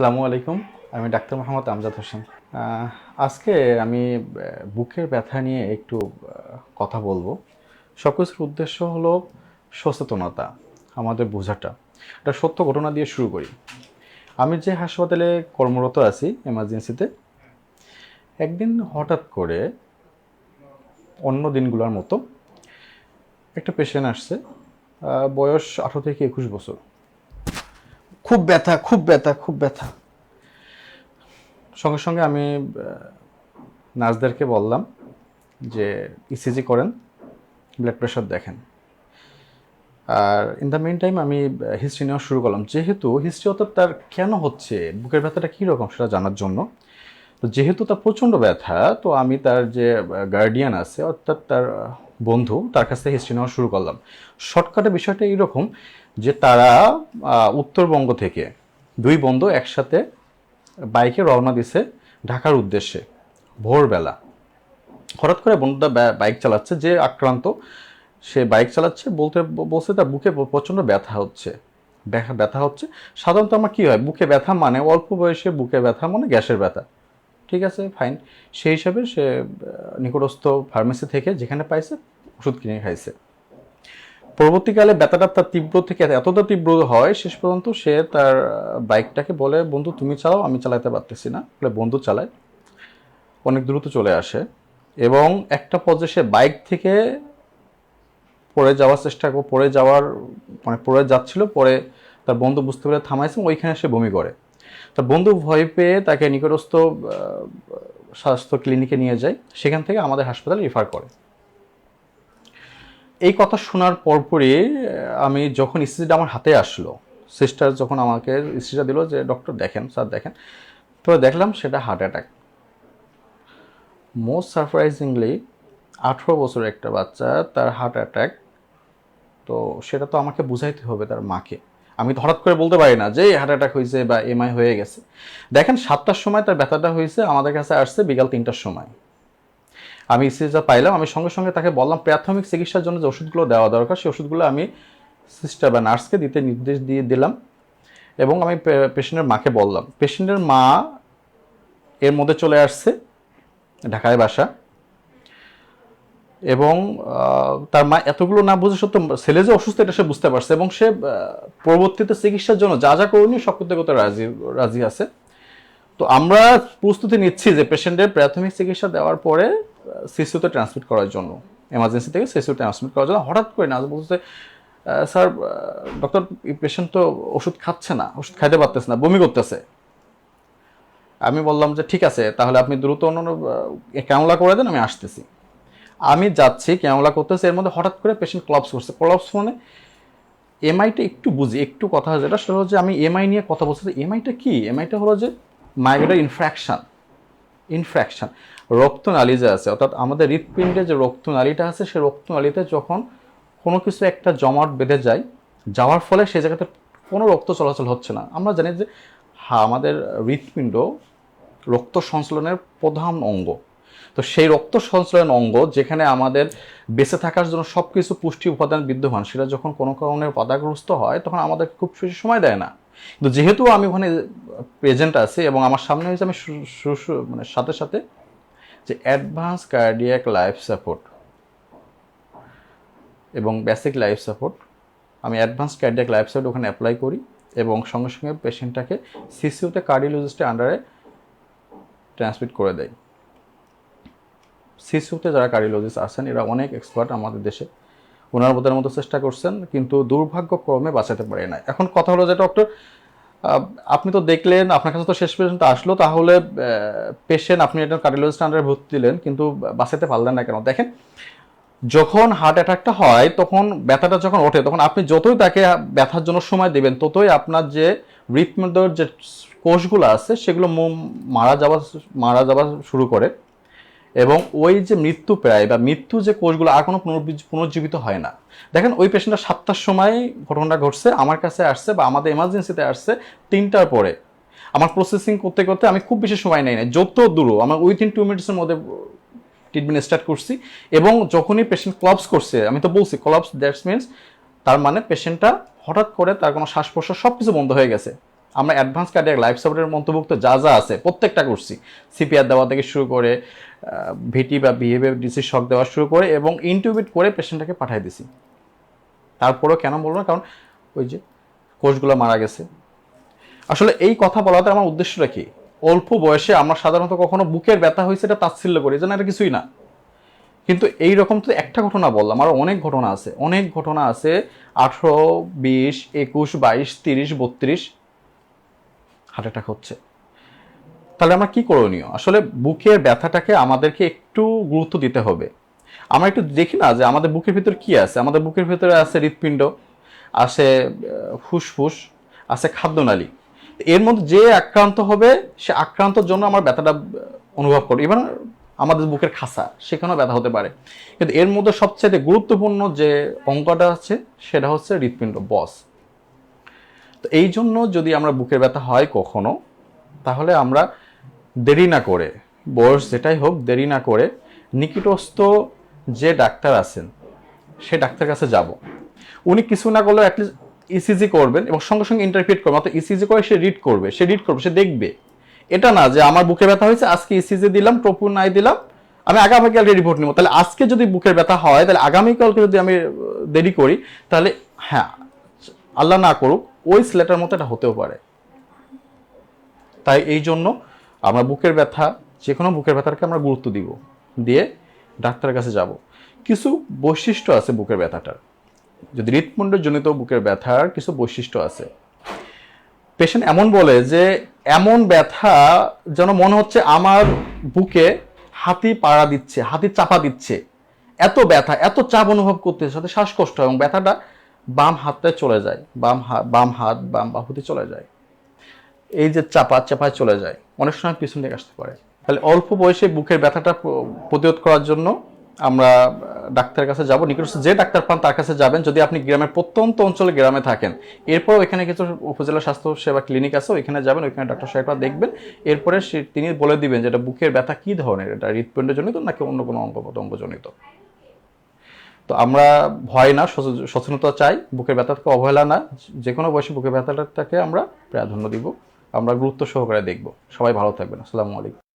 আসসালামু আলাইকুম। আমি ডাক্তার মোহাম্মদ আমজাদ হোসেন। আজকে আমি বুকের ব্যথা নিয়ে একটু কথা বলব। সব উদ্দেশ্য হলো সচেতনতা, আমাদের বোঝাটা। একটা সত্য ঘটনা দিয়ে শুরু করি। আমি যে হাসপাতালে কর্মরত আছি এমার্জেন্সিতে একদিন হঠাৎ করে অন্য দিনগুলোর মতো একটা পেশেন্ট আসছে। বয়স আঠারো থেকে একুশ বছর। খুব ব্যথা খুব ব্যথা খুব ব্যথা। সঙ্গে সঙ্গে আমি নার্সদেরকে বললাম যে ইসিজি করেন ব্লাড প্রেশার দেখেন। আর ইন দ্য মেন টাইম আমি হিস্ট্রি নেওয়া শুরু করলাম। যেহেতু হিস্ট্রি অর্থাৎ তার কেন হচ্ছে, বুকের ব্যথাটা কী রকম সেটা জানার জন্য। তো যেহেতু তার প্রচণ্ড ব্যথা, তো আমি তার যে গার্ডিয়ান আছে, অর্থাৎ তার বন্ধু, তার কাছ থেকে হিস্ট্রি নেওয়া শুরু করলাম। শর্টকাটে বিষয়টা এইরকম যে তারা উত্তরবঙ্গ থেকে দুই বন্ধু একসাথে বাইকে রওনা দিছে ঢাকার উদ্দেশ্যে ভোরবেলা। হঠাৎ করে বন্ধুটা বাইক চালাচ্ছে, যে আক্রান্ত, সে বাইক চালাচ্ছে, বলতে, বলছে তার বুকে প্রচণ্ড ব্যথা হচ্ছে। ব্যথা ব্যথা হচ্ছে। সাধারণত আমার কী হয়, বুকে ব্যথা মানে অল্প বয়সে বুকে ব্যথা মানে গ্যাসের ব্যথা। ঠিক আছে, ফাইন। সেই হিসাবে সে নিকটস্থ ফার্মেসি থেকে যেখানে পাইছে, ওষুধ কিনে খাইছে। পরবর্তীকালে ব্যথাটা তার তীব্র থেকে এতটা তীব্র হয় শেষ পর্যন্ত সে তার বাইকটাকে বলে, বন্ধু, তুমি চালাও, আমি চালাতে পারতেছি না। বলে, বন্ধু চালায় অনেক দ্রুত চলে আসে এবং একটা পর্যায়ে সে বাইক থেকে পড়ে যাওয়ার চেষ্টা করে পড়ে যাওয়ার মানে পড়ে যাচ্ছিল, পরে তার বন্ধু বুঝতে পেরে থামাইছে ওইখানে সে বমি করে। তার বন্ধু ভয় পেয়ে তাকে নিকটস্থ স্বাস্থ্য ক্লিনিকে নিয়ে যায়। সেখান থেকে আমাদের হাসপাতালে রেফার করে। এই কথা শোনার পরপরই আমি যখন স্ত্রীটা আমার হাতে আসলো সিস্টার যখন আমাকে ইসিজিটা দিল যে ডক্টর দেখেন স্যার দেখেন। তো দেখলাম সেটা হার্ট অ্যাটাক মোস্ট সারপ্রাইজিংলি আঠেরো বছরের একটা বাচ্চা, তার হার্ট অ্যাটাক তো সেটা তো আমাকে বুঝাইতে হবে তার মাকে। আমি হঠাৎ করে বলতে পারি না যে হার্ট অ্যাটাক হয়েছে বা এমআই হয়ে গেছে। দেখেন, সাতটার সময় তার ব্যথাটা হয়েছে, আমাদের কাছে আসছে বিকাল তিনটার সময়। আমি ইসিজিটা পাইলাম, আমি সঙ্গে সঙ্গে তাকে বললাম, প্রাথমিক চিকিৎসার জন্য যে ওষুধগুলো দেওয়া দরকার, সেই ওষুধগুলো আমি সিস্টার বা নার্সকে দিতে নির্দেশ দিয়ে দিলাম এবং আমি পেশেন্টের মাকে বললাম। পেশেন্টের মা এর মধ্যে চলে আসছে, ঢাকায় বাসা। এবং তার মা এতগুলো না বুঝে সত্য ছেলে যে অসুস্থ, এটা সে বুঝতে পারছে এবং সে পরবর্তীতে চিকিৎসার জন্য যা যা করণীয় সব করতে করতে রাজি রাজি আছে। তো আমরা প্রস্তুতি নিচ্ছি যে পেশেন্টের প্রাথমিক চিকিৎসা দেওয়ার পরে সিসিউতে ট্রান্সমিট করার জন্য এমার্জেন্সি থেকে সিসিউ ট্রান্সমিট করার জন্য। হঠাৎ করে না বলতে স্যার ডক্টর পেশেন্ট তো ওষুধ খাচ্ছে না, ওষুধ খাইতে পারতেছে না, বমি করতেছে। আমি বললাম যে, ঠিক আছে, তাহলে আপনি দ্রুত অন্য ক্যামলা করে দেন, আমি আসতেছি। আমি যাচ্ছি ক্যামলা করতেছি, এর মধ্যে হঠাৎ করে পেশেন্ট ক্লাপস করছে। ক্লাপস মানে এমআইটা একটু বুঝি, একটু কথা যেটা, সেটা হচ্ছে আমি এমআই নিয়ে কথা বলছি এমআইটা কি? এমআইটা হলো যে মাইগ্রেটার ইনফ্র্যাকশন ইনফ্র্যাকশন রক্তনালী যে আছে। অর্থাৎ আমাদের হৃৎপিণ্ডে যে রক্তনালীটা আছে সেই রক্তনালীতে যখন কোনো কিছু একটা জমাট বেঁধে যায়, যাওয়ার ফলে সেই জায়গাতে কোনো রক্ত চলাচল হচ্ছে না। আমরা জানি যে হ্যাঁ আমাদের হৃৎপিণ্ড রক্ত সঞ্চালনের প্রধান অঙ্গ। তো সেই রক্ত সঞ্চালন অঙ্গ যেখানে আমাদের বেঁচে থাকার জন্য সব কিছু পুষ্টি উপাদান বিদ্যমান, সেটা যখন কোনো কারণে বাধাগ্রস্ত হয়, তখন আমাদের খুব বেশি সময় দেয় না। কিন্তু যেহেতু আমি ওখানে প্রেজেন্ট আছি এবং আমার সামনে হয়েছে আমি মানে সাথে সাথে যে অ্যাডভান্স কার্ডিয়াক লাইফ সাপোর্ট এবং বেসিক লাইফ সাপোর্ট আমি অ্যাডভান্স কার্ডিয়াক লাইফ সাপোর্ট ওখানে অ্যাপ্লাই করি এবং সঙ্গে সঙ্গে পেশেন্টটাকে সিসিউতে কার্ডিওলজিস্টের আন্ডারে ট্রান্সমিট করে দেয়। সিসিউতে যারা কার্ডিওলজিস্ট আছেন, এরা অনেক এক্সপার্ট আমাদের দেশে। ওনার বোধের মতো চেষ্টা করছেন, কিন্তু দুর্ভাগ্যক্রমে বাঁচাতে পারে না এখন কথা হলো যে, ডক্টর আপনি তো দেখলেন, আপনার কাছে তো শেষ পর্যন্ত আসলো, তাহলে পেশেন্ট, আপনি একটা কার্ডিওলজিস্ট আন্ডারে ভর্তি দিলেন, কিন্তু বাঁচাতে পারলেন না কেন? দেখেন, যখন হার্ট অ্যাটাকটা হয়, তখন ব্যথাটা যখন ওঠে, তখন আপনি যতই তাকে ব্যথার জন্য সময় দেবেন, ততই আপনার যে হৃৎপিণ্ডর যে কোষগুলো আছে, সেগুলো মারা যাওয়া মারা যাওয়া শুরু করে। এবং ওই যে মৃত্যু প্রায় বা মৃত্যু যে কোষগুলো আর কোনো পুনর্জীবিত হয় না। দেখেন, ওই পেশেন্টটা সাতটার সময় ঘটনাটা ঘটছে, আমার কাছে আসছে বা আমাদের এমার্জেন্সিতে আসছে তিনটার পরে। আমার প্রসেসিং করতে করতে আমি খুব বেশি সময় নেই না যত দূর আমার উইথিন টু মিনিটসের মধ্যে ট্রিটমেন্ট স্টার্ট করছি এবং যখনই পেশেন্ট ক্লাবস করছে, আমি তো বলছি ক্লাবস দ্যাটস মিনস তার মানে পেশেন্টটা হঠাৎ করে তার কোনো শ্বাস প্রশ্বাস সব কিছু বন্ধ হয়ে গেছে। আমরা অ্যাডভান্স কার্ডিয়াক লাইফ সাপোর্টের মন্তভুক্ত যা যা আছে প্রত্যেকটা করছি। সিপিআর দেওয়া থেকে শুরু করে ভিটি বা বিহেভিয়ার ডিসি শক দেওয়া শুরু করে এবং ইনটিউবিট করে পেশেন্টটাকে পাঠিয়ে দিছি। তারপরেও কেন বলব না? কারণ ওই যে কোষগুলো মারা গেছে। আসলে এই কথা বলাতে আমার উদ্দেশ্যটা কি? অল্প বয়সে আমরা সাধারণত কখনো বুকের ব্যথা হয়েছে এটা তাচ্ছিল্য করি যেন এটা কিছুই না। কিন্তু এই রকম তো একটা ঘটনা বললাম আরও অনেক ঘটনা আছে। অনেক ঘটনা আছে, আঠেরো, বিশ, একুশ, বাইশ, তিরিশ, বত্রিশ হার্ট অ্যাটাক হচ্ছে। তাহলে আমরা কি করণীয়? আসলে বুকের ব্যথাটাকে আমাদেরকে একটু গুরুত্ব দিতে হবে। আমরা একটু দেখি না যে আমাদের বুকের ভিতর কি আছে? আমাদের বুকের ভিতরে আছে হৃৎপিণ্ড, আছে ফুসফুস, আছে খাদ্যনালী। এর মধ্যে যে আক্রান্ত হবে, সে আক্রান্তর জন্য আমার ব্যথাটা অনুভব করবে। এবার আমাদের বুকের খাসা, সেখানেও ব্যথা হতে পারে। কিন্তু এর মধ্যে সবচেয়ে গুরুত্বপূর্ণ যে অঙ্কটা আছে, সেটা হচ্ছে হৃৎপিণ্ড, বস। তো এই জন্য যদি আমরা বুকের ব্যথা হয় কখনো, তাহলে আমরা দেরি না করে, বয়স যেটাই হোক দেরি না করে নিকটস্থ যে ডাক্তার আছেন, সে ডাক্তার কাছে যাব। উনি কিছু না করলেও অ্যাটলিস্ট ইসিজি করবেন এবং সঙ্গে সঙ্গে ইন্টারপ্রিট করবেন, অর্থাৎ ইসিজি করে সে রিড করবে, সে রিড করবে, সে দেখবে। এটা না যে আমার বুকে ব্যথা হয়েছে, আজকে ইসিজি দিলাম টপু নাই দিলাম, আমি আগামীকালকে রিপোর্ট নিব। তাহলে আজকে যদি বুকের ব্যথা হয়, তাহলে আগামীকালকে যদি আমি দেরি করি, তাহলে হ্যাঁ আল্লাহ না করুক ওই স্লেটার মতো এটা হতেও পারে। তাই এই জন্য আমরা বুকের ব্যথা যে কোনো বুকের ব্যথাকে আমরা গুরুত্ব দিব। দিয়ে ডাক্তারের কাছে যাব। কিছু বৈশিষ্ট্য আছে বুকের ব্যথাটার। যদি হৃৎপিণ্ডজনিত বুকের ব্যথার কিছু বৈশিষ্ট্য আছে। পেশেন্ট এমন বলে যে, এমন ব্যথা যেন মনে হচ্ছে আমার বুকে হাতি পাড়া দিচ্ছে, হাতি চাপা দিচ্ছে। এত ব্যথা, এত চাপ অনুভব করতে সাথে শ্বাসকষ্ট এবং ব্যথাটা বাম হাতটায় চলে যায়, বাম হাত বাম হাত, বাম বাহুতে চলে যায়। এই যে চাপা, চাপায় চলে যায়, অনেক সময় পিছন থেকে আসতে পারে। তাহলে অল্প বয়সে বুকের ব্যথাটা প্রতিরোধ করার জন্য আমরা ডাক্তারের কাছে যাব। নিকটস্থ যে ডাক্তার পান তার কাছে যাবেন। যদি আপনি গ্রামের প্রত্যন্ত অঞ্চলে গ্রামে থাকেন এরপর এখানে কিছু উপজেলা স্বাস্থ্য সেবা ক্লিনিক আছে, ওইখানে যাবেন, ওইখানে ডাক্তার সাহেবরা দেখবেন। এরপরে তিনি বলে দিবেন যে এটা বুকের ব্যথা কি ধরনের? এটা হৃৎপিণ্ডজনিত নাকি অন্য কোনো অঙ্গ প্রত্যঙ্গজনিত তো আমরা ভয় না সচেতনতা চাই, বুকের ব্যথাকে অবহেলা না যে কোনো বয়সে বুকের ব্যথাটাকে আমরা প্রাধান্য দিব, আমরা গুরুত্ব সহকারে দেখব। সবাই ভালো থাকবেন, আসসালামু আলাইকুম।